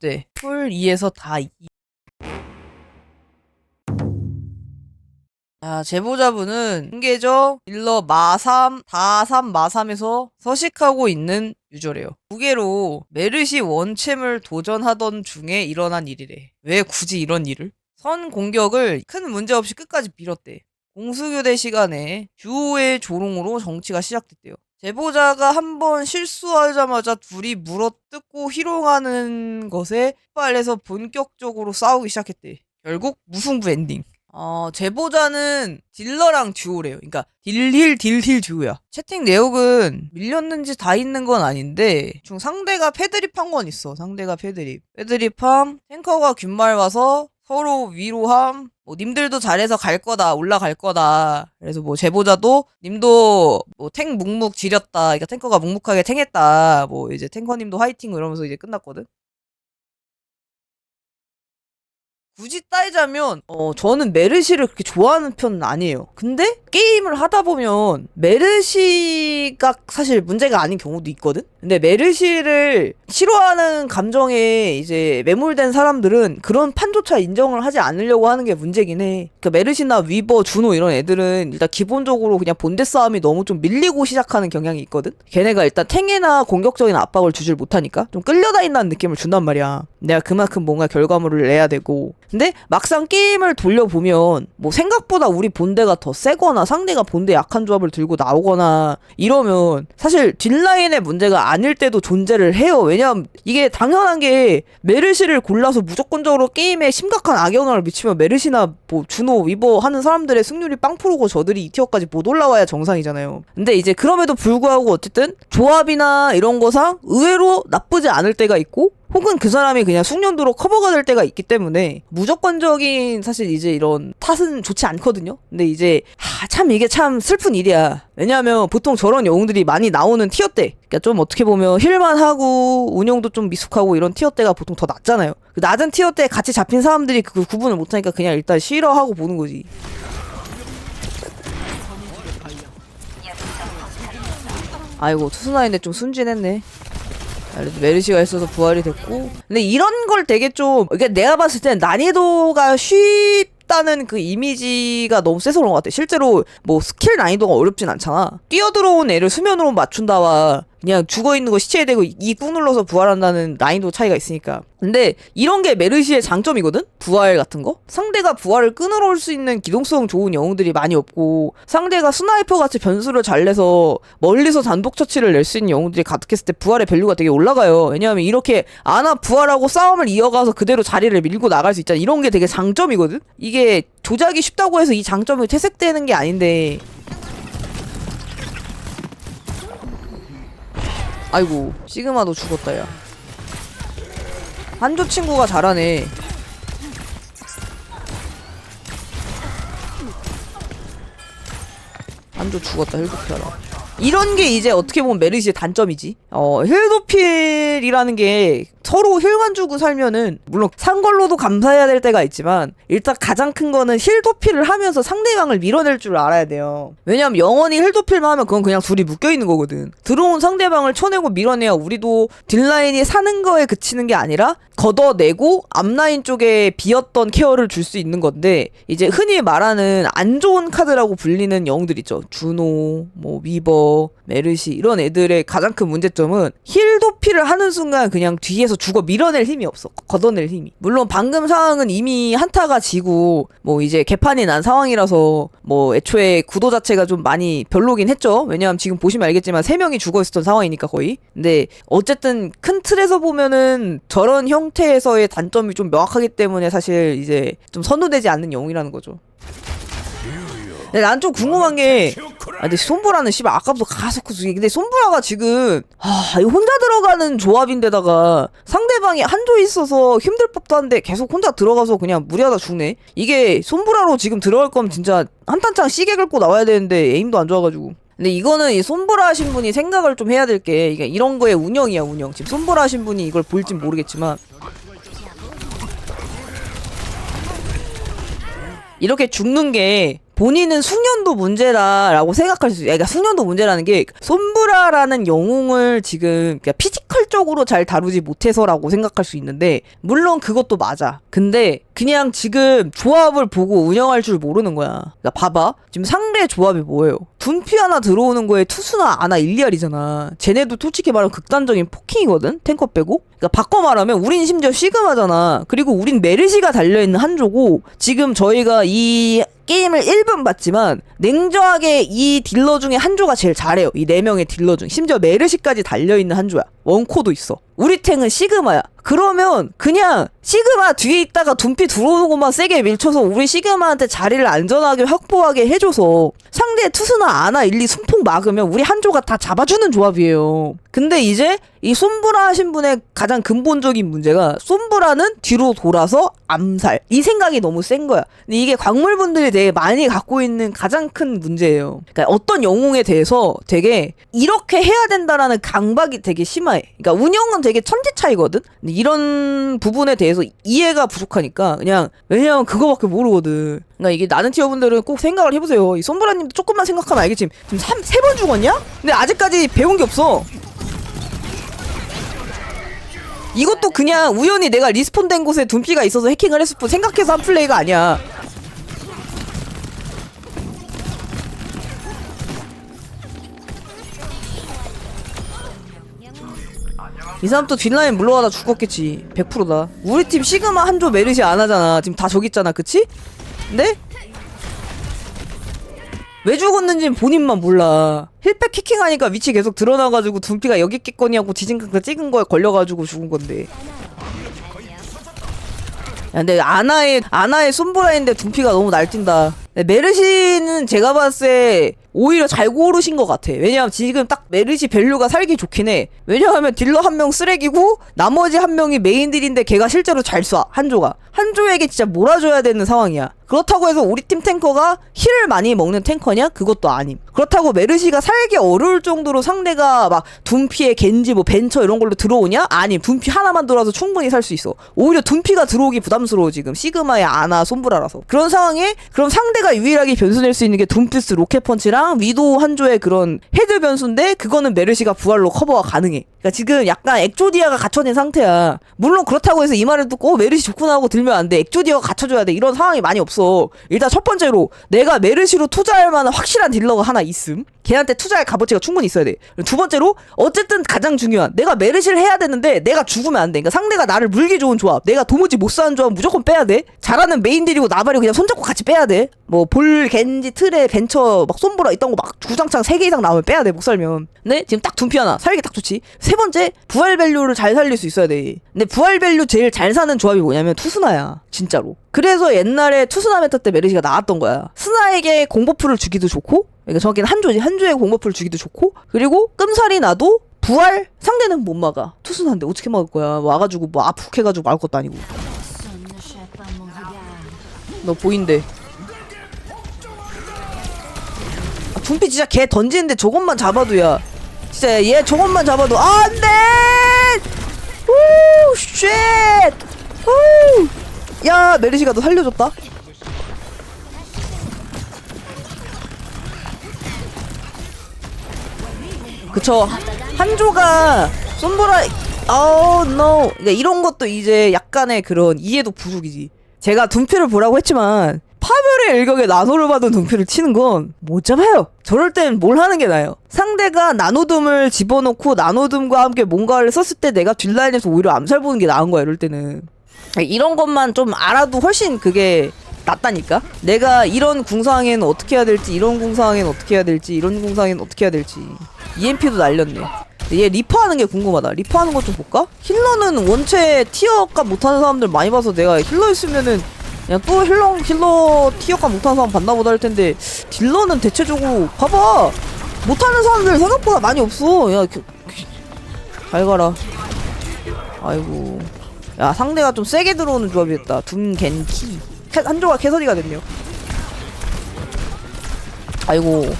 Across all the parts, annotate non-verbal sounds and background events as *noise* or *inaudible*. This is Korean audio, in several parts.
때. 풀 2에서 다 2. 자, 제보자분은 훈계적 딜러 마3, 다3, 마3에서 서식하고 있는 유저래요. 무게로 메르시 원챔을 도전하던 중에 일어난 일이래. 왜 굳이 이런 일을? 선 공격을 큰 문제 없이 끝까지 밀었대. 공수교대 시간에 듀오의 조롱으로 정치가 시작됐대요. 제보자가 한 번 실수하자마자 둘이 물어뜯고 희롱하는 것에 폭발해서 본격적으로 싸우기 시작했대. 결국 무승부 엔딩. 어, 제보자는 딜러랑 듀오래요. 그러니까 딜힐 딜힐 듀오야. 채팅 내역은 밀렸는지 다 있는 건 아닌데 중 상대가 패드립한 건 있어. 상대가 패드립. 패드립함 탱커가 균말 와서 서로 위로함 뭐 님들도 잘해서 갈 거다 올라갈 거다. 그래서 뭐 제보자도 님도 뭐 탱 묵묵 지렸다. 그러니까 탱커가 묵묵하게 탱했다. 뭐 이제 탱커님도 화이팅 이러면서 이제 끝났거든 굳이 따지자면 어 저는 메르시를 그렇게 좋아하는 편은 아니에요. 근데 게임을 하다 보면 메르시가 사실 문제가 아닌 경우도 있거든. 근데 메르시를 싫어하는 감정에 이제 매몰된 사람들은 그런 판조차 인정을 하지 않으려고 하는 게 문제긴 해. 그 메르시나 위버, 준호 이런 애들은 일단 기본적으로 그냥 본대 싸움이 너무 좀 밀리고 시작하는 경향이 있거든. 걔네가 일단 탱이나 공격적인 압박을 주질 못하니까 좀 끌려다닌다는 느낌을 준단 말이야. 내가 그만큼 뭔가 결과물을 내야 되고. 근데 막상 게임을 돌려보면 뭐 생각보다 우리 본대가 더 세거나 상대가 본대 약한 조합을 들고 나오거나 이러면 사실 뒷라인의 문제가 아닐 때도 존재를 해요. 왜냐면 이게 당연한 게 메르시를 골라서 무조건적으로 게임에 심각한 악영향을 미치면 메르시나 뭐 준호, 위버 하는 사람들의 승률이 빵 프로고 저들이 2티어까지 못 올라와야 정상이잖아요. 근데 이제 그럼에도 불구하고 어쨌든 조합이나 이런 거상 의외로 나쁘지 않을 때가 있고 혹은 그 사람이 그냥 숙련도로 커버가 될 때가 있기 때문에 무조건적인 사실 이제 이런 탓은 좋지 않거든요. 근데 이제 하, 참 이게 참 슬픈 일이야. 왜냐하면 보통 저런 영웅들이 많이 나오는 티어 때, 그러니까 좀 어떻게 보면 힐만 하고 운영도 좀 미숙하고 이런 티어 때가 보통 더 낮잖아요. 그 낮은 티어 때 같이 잡힌 사람들이 그 구분을 못하니까 그냥 일단 싫어하고 보는 거지. 아이고 투수나인데 좀 순진했네. 아, 그래도 메르시가 있어서 부활이 됐고. 근데 이런 걸 되게 좀 그러니까 내가 봤을 땐 난이도가 쉽 다는 그 이미지가 너무 세서 그런 것 같아. 실제로 뭐 스킬 난이도가 어렵진 않잖아. 뛰어들어온 애를 수면으로 맞춘다와 그냥 죽어 있는 거 시체에 대고 이 꾹 눌러서 부활한다는 난이도 차이가 있으니까 근데 이런 게 메르시의 장점이거든? 부활 같은 거? 상대가 부활을 끊어올 수 있는 기동성 좋은 영웅들이 많이 없고 상대가 스나이퍼 같이 변수를 잘 내서 멀리서 단독 처치를 낼 수 있는 영웅들이 가득했을 때 부활의 밸류가 되게 올라가요. 왜냐하면 이렇게 아나 부활하고 싸움을 이어가서 그대로 자리를 밀고 나갈 수 있잖아. 이런 게 되게 장점이거든? 이게 조작이 쉽다고 해서 이 장점이 퇴색되는 게 아닌데 아이고 시그마도 죽었다 야. 한조 친구가 잘하네. 한조 죽었다 힐도필하라 이런 게 이제 어떻게 보면 메르시의 단점이지 어 힐도필이라는 게 서로 힐만 주고 살면은 물론 상걸로도 감사해야 될 때가 있지만 일단 가장 큰 거는 힐도필을 하면서 상대방을 밀어낼 줄 알아야 돼요. 왜냐면 영원히 힐도필만 하면 그건 그냥 둘이 묶여 있는 거거든. 들어온 상대방을 쳐내고 밀어내야 우리도 딜라인이 사는 거에 그치는 게 아니라 걷어내고 앞라인 쪽에 비었던 케어를 줄 수 있는 건데 이제 흔히 말하는 안 좋은 카드라고 불리는 영웅들 있죠. 준호, 뭐 위버, 메르시 이런 애들의 가장 큰 문제 점은 힐도필을 하는 순간 그냥 뒤에서 죽어 밀어낼 힘이 없어. 걷어낼 힘이. 물론 방금 상황은 이미 한타가 지고 뭐 이제 개판이 난 상황이라서 뭐 애초에 구도 자체가 좀 많이 별로긴 했죠. 왜냐하면 지금 보시면 알겠지만 세 명이 죽어 있었던 상황이니까 거의. 근데 어쨌든 큰 틀에서 보면은 저런 형태에서의 단점이 좀 명확하기 때문에 사실 이제 좀 선호되지 않는 영웅이라는 거죠. 근데 난 좀 궁금한 게, 아, 근데 손보라는 씨발 아까부터 가서 구수기. 근데 손보라가 지금, 아, 혼자 들어가는 조합인데다가 상대방이 한조 있어서 힘들 법도 한데 계속 혼자 들어가서 그냥 무리하다 죽네. 이게 손보라로 지금 들어갈 거면 진짜 한탄창 시계 긁고 나와야 되는데 에임도 안 좋아가지고. 근데 이거는 이 손보라 하신 분이 생각을 좀 해야 될 게, 이게 이런 거의 운영이야, 운영. 지금 손보라 하신 분이 이걸 볼진 모르겠지만, 이렇게 죽는 게 본인은 숙련도 문제다라고 생각할 수 있어요. 그러니까 숙련도 문제라는 게 솜브라라는 영웅을 지금 그러니까 피지컬적으로 잘 다루지 못해서라고 생각할 수 있는데 물론 그것도 맞아. 근데 그냥 지금 조합을 보고 운영할 줄 모르는 거야. 그러니까 봐봐. 지금 상대 조합이 뭐예요? 둔피 하나 들어오는 거에 투수나 아나 일리알이잖아. 쟤네도 솔직히 말하면 극단적인 포킹이거든? 탱커 빼고? 그러니까 바꿔 말하면 우린 심지어 시그마잖아. 그리고 우린 메르시가 달려있는 한조고 지금 저희가 이 게임을 1분 봤지만 냉정하게 이 딜러 중에 한조가 제일 잘해요. 이네 명의 딜러 중 심지어 메르시까지 달려있는 한조야. 원코도 있어. 우리 탱은 시그마야. 그러면 그냥 시그마 뒤에 있다가 둔피 들어오는 것만 세게 밀쳐서 우리 시그마한테 자리를 안전하게 확보하게 해줘서 상대 투수나 아나 일리 순풍 막으면 우리 한조가 다 잡아주는 조합이에요. 근데 이제 이 솜브라 하신 분의 가장 근본적인 문제가 솜브라는 뒤로 돌아서 암살 이 생각이 너무 센 거야. 근데 이게 광물분들이 되게 많이 갖고 있는 가장 큰 문제예요. 그러니까 어떤 영웅에 대해서 되게 이렇게 해야 된다라는 강박이 되게 심해. 그러니까 운영은 되게 천지 차이거든. 이런 부분에 대해서 이해가 부족하니까 그냥 왜냐면 그거밖에 모르거든. 그러니까 이게 나는 티어분들은 꼭 생각을 해보세요. 이 솜브라님도 조금만 생각하면 알겠지. 지금 세 번 죽었냐? 근데 아직까지 배운 게 없어. 이것도 그냥 우연히 내가 리스폰된 곳에 둔피가 있어서 해킹을 했을 뿐 생각해서 한 플레이가 아니야. 이 사람 또 뒷라인 물러가다 죽었겠지. 100%다. 우리 팀 시그마 한조 메르시 안 하잖아. 지금 다 저기 있잖아. 그치? 근데? 왜 죽었는지는 본인만 몰라. 힐백 키킹하니까 위치 계속 드러나가지고 둔피가 여기 있겠거니 하고 지진강타 찍은 거에 걸려가지고 죽은 건데. 야, 근데 아나의 아나의 솜브라인데 둔피가 너무 날뛴다. 메르시는 제가 봤을 때 오히려 잘 고르신 것 같아. 왜냐하면 지금 딱 메르시 밸류가 살기 좋긴 해. 왜냐하면 딜러 한 명 쓰레기고 나머지 한 명이 메인딜인데 걔가 실제로 잘 쏴. 한조가 한조에게 진짜 몰아줘야 되는 상황이야. 그렇다고 해서 우리 팀 탱커가 힐을 많이 먹는 탱커냐? 그것도 아님. 그렇다고 메르시가 살기 어려울 정도로 상대가 막 둔피에 겐지 뭐 벤처 이런 걸로 들어오냐? 아님. 둔피 하나만 들어와서 충분히 살 수 있어. 오히려 둔피가 들어오기 부담스러워 지금. 시그마의 아나 솜브라라서. 그런 상황에 그럼 상대가 유일하게 변수 낼 수 있는 게 둠피스 로켓펀치랑 위도 한조의 그런 헤드 변수인데 그거는 메르시가 부활로 커버가 가능해. 그러니까 지금 약간 엑조디아가 갖춰진 상태야. 물론 그렇다고 해서 이 말을 듣고 어, 메르시 좋구나 하고 들면 안 돼. 엑조디아가 갖춰줘야 돼. 이런 상황이 많이 없어. 일단 첫 번째로 내가 메르시로 투자할 만한 확실한 딜러가 하나 있음. 걔한테 투자할 값어치가 충분히 있어야 돼. 두 번째로 어쨌든 가장 중요한 내가 메르시를 해야 되는데 내가 죽으면 안 돼. 그러니까 상대가 나를 물기 좋은 조합, 내가 도무지 못 사는 조합 무조건 빼야 돼. 잘하는 메인딜이고 나발이 그냥 손잡고 같이 빼야 돼. 뭐 볼, 겐지, 틀에, 벤처, 막 솜브라 있던 거 막 구장창 3개 이상 나오면 빼야 돼. 못 살면. 네? 지금 딱 둔피 하나. 살기 딱 좋지. 세 번째, 부활 밸류를 잘 살릴 수 있어야 돼. 근데 부활 밸류 제일 잘 사는 조합이 뭐냐면 투스나야. 진짜로. 그래서 옛날에 투스나 메타 때 메르시가 나왔던 거야. 스나에게 공버프를 주기도 좋고, 그러니까 정확히는 한조지. 한조에 공버프를 주기도 좋고, 그리고 끔살이 나도 부활 상대는 못 막아. 투스나인데 어떻게 막을 거야? 와가지고 뭐 아프해가지고 막을 것도 아니고. 너 보인대. 아, 둠피 진짜 걔 던지는데 저것만 잡아도 야. 진짜 얘 저것만 잡아도 아, 안 돼! 우, 쉣! 우! 야, 메르시가 너 살려줬다. 그쵸. 한조가 솜보라, oh no. 그러니까 이런 것도 이제 약간의 그런 이해도 부족이지. 제가 둔피를 보라고 했지만 파멸의 일격에 나노를 받은 둔피를 치는 건 못 잡아요. 저럴 땐 뭘 하는 게 나아요. 상대가 나노둠을 집어넣고 나노둠과 함께 뭔가를 썼을 때 내가 뒷라인에서 오히려 암살 보는 게 나은 거야. 이럴 때는 이런 것만 좀 알아도 훨씬 그게 낫다니까. 내가 이런 궁상에는 어떻게 해야 될지, 이런 궁상에는 어떻게 해야 될지, 이런 궁상에는 어떻게 해야 될지. EMP도 날렸네. 얘 리퍼 하는 게 궁금하다. 리퍼 하는 것 좀 볼까? 힐러는 원체 티어값 못하는 사람들 많이 봐서 내가 힐러였으면은 그냥 또 힐러 힐러 티어값 못하는 사람 봤나 보다 할 텐데 딜러는 대체적으로 봐봐 못하는 사람들 생각보다 많이 없어. 야, 그- 잘 가라. 아이고. 야 상대가 좀 세게 들어오는 조합이었다. 둠 겐키 캐- 한조가 캐서디가 됐네요. 아이고.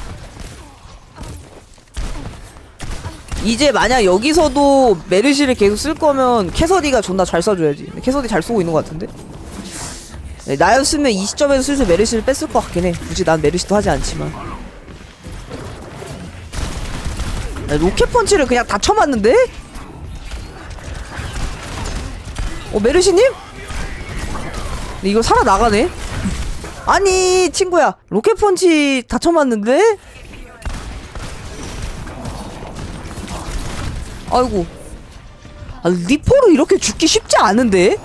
이제 만약 여기서도 메르시를 계속 쓸 거면 캐서디가 존나 잘 쏴줘야지. 근데 캐서디 잘 쏘고 있는 것 같은데? 네, 나였으면 이 시점에서 슬슬 메르시를 뺐을 것 같긴 해. 굳이 난 메르시도 하지 않지만. 야, 로켓 펀치를 그냥 다 쳐맞는데? 어 메르시님? 이거 살아 나가네? 아니 친구야 로켓 펀치 다 쳐 맞는데? 아이고 아, 리포로 이렇게 죽기 쉽지 않은데?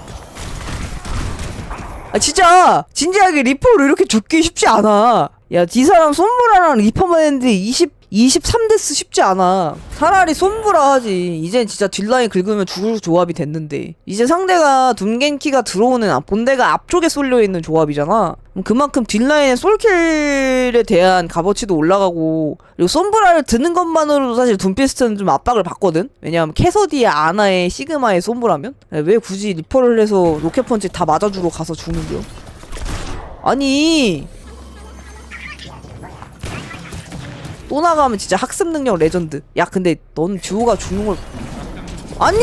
아 진짜 진지하게 리포로 이렇게 죽기 쉽지 않아 야이 사람 솜브라랑 리퍼만 했는데 20 23데스 쉽지 않아. 차라리 솜브라 하지. 이젠 진짜 뒷라인 긁으면 죽을 조합이 됐는데. 이제 상대가 둠겐키가 들어오는 앞 본대가 앞쪽에 쏠려있는 조합이잖아. 그만큼 뒷라인의 솔킬에 대한 값어치도 올라가고 그리고 솜브라를 드는 것만으로도 사실 둠피스트는 좀 압박을 받거든? 왜냐하면 캐서디의 아나의 시그마의 솜브라면? 왜 굳이 리퍼를 해서 로켓펀치 다 맞아주러 가서 죽는데요 아니 또 나가면 진짜 학습 능력 레전드. 야, 근데 넌 듀오가 죽는 걸 아니?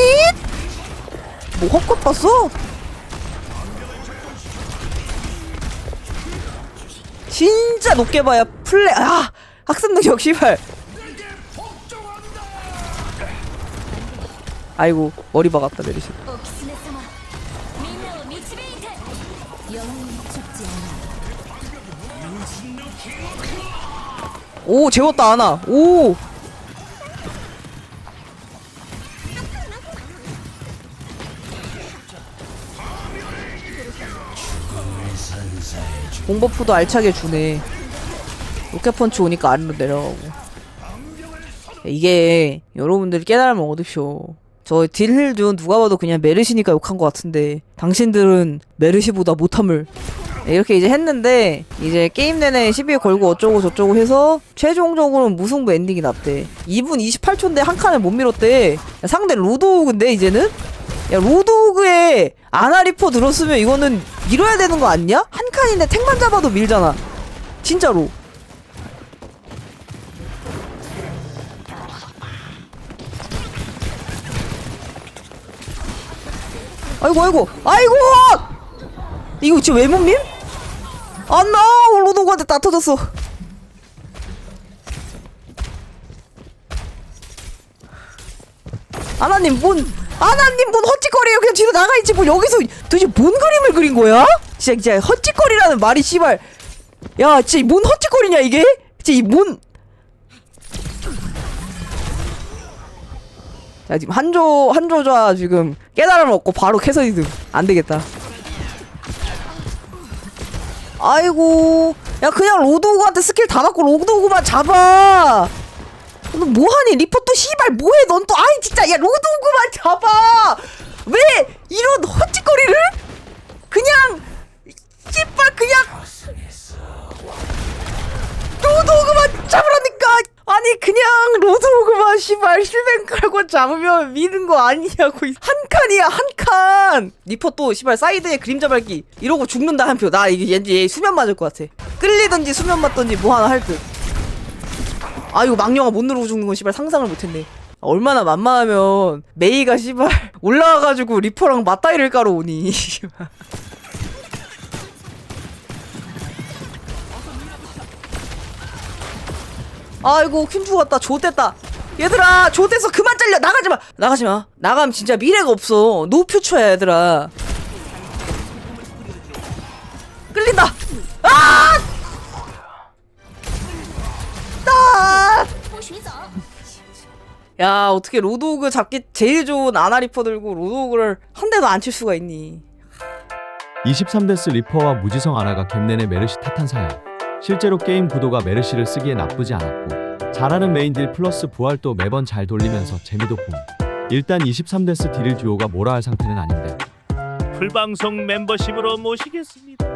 뭐 헛것 봤어? 진짜 높게 봐야 플레 아 학습 능력 시발. 아이고 머리 박았다 내리시. 오 재웠다 아나. 오. 공버프도 알차게 주네. 로켓펀치 오니까 아래로 내려가고. 이게 여러분들이 깨달으면 얻으쇼. 저 딜힐 누가 봐도 그냥 메르시니까 욕한 것 같은데 당신들은 메르시보다 못함을 이렇게 이제 했는데 이제 게임 내내 시비에 걸고 어쩌고 저쩌고 해서 최종적으로는 무승부 엔딩이 났대. 2분 28초인데 한 칸을 못 밀었대. 야, 상대 로드오그인데 이제는? 야 로드오그에 아나리퍼 들었으면 이거는 밀어야 되는 거 아니야? 한 칸인데 탱만 잡아도 밀잖아. 진짜로. 아이고 아이고 아이고 이거 지금 밀? 안나 로도구한테 다 터졌어 아나님 뭔 아나님 뭔 헛짓거리예요 그냥 뒤로 나가있지 뭐 여기서 도대체 뭔 그림을 그린 거야? 진짜 진짜 헛짓거리라는 말이 씨발 야 진짜 뭔 헛짓거리냐 이게? 진짜 이뭔 자 지금 한조 한조좌 지금 깨달음을 얻고 바로 캐서디드 안 되겠다. 아이고. 야 그냥 로드오그한테 스킬 다 받고 로드오그만 잡아. 너 뭐하니? 리포 또 씨발 뭐해? 넌 또 아이 진짜. 야 로드오그만 잡아. 왜 이런 헛짓거리를? 그냥 씨발 그냥 로드오그만 잡으라니까 아니 그냥 로드오그만 씨발 실뱅 깔고 잡으면 미는 거 아니냐고. 이- 한 칸이야 한칸! 니퍼 또 씨발 사이드에 그림자 밟기 이러고 죽는다 한 표. 나 이게 왠지 얘 수면 맞을 것 같아. 끌리든지 수면 맞든지 뭐 하나 할듯. 아 이거 망령아 못 누르고 죽는 건 씨발 상상을 못했네. 얼마나 만만하면 메이가 씨발 *laughs* 올라와가지고 리퍼랑 맞다이를 깔아 오니 *laughs* 아이고 퀸 죽었다. 좋댔다 얘들아 좋댔어 그만 잘려. 나가지 마. 나가지 마. 나가면 진짜 미래가 없어. 노 퓨처야 얘들아. 끌린다. 아! 아! 야 어떻게 로드오그 잡기 제일 좋은 아나리퍼 들고 로드오그를 한 대도 안 칠 수가 있니? 23데스 리퍼와 무지성 아나가 겜nen의 메르시 탓한 사연. 실제로 게임 구도가 메르시를 쓰기에 나쁘지 않았고 잘하는 메인딜 플러스 부활도 매번 잘 돌리면서 재미도 봄. 일단 23데스 딜을 듀오가 뭐라 할 상태는 아닌데 풀방송 멤버십으로 모시겠습니다.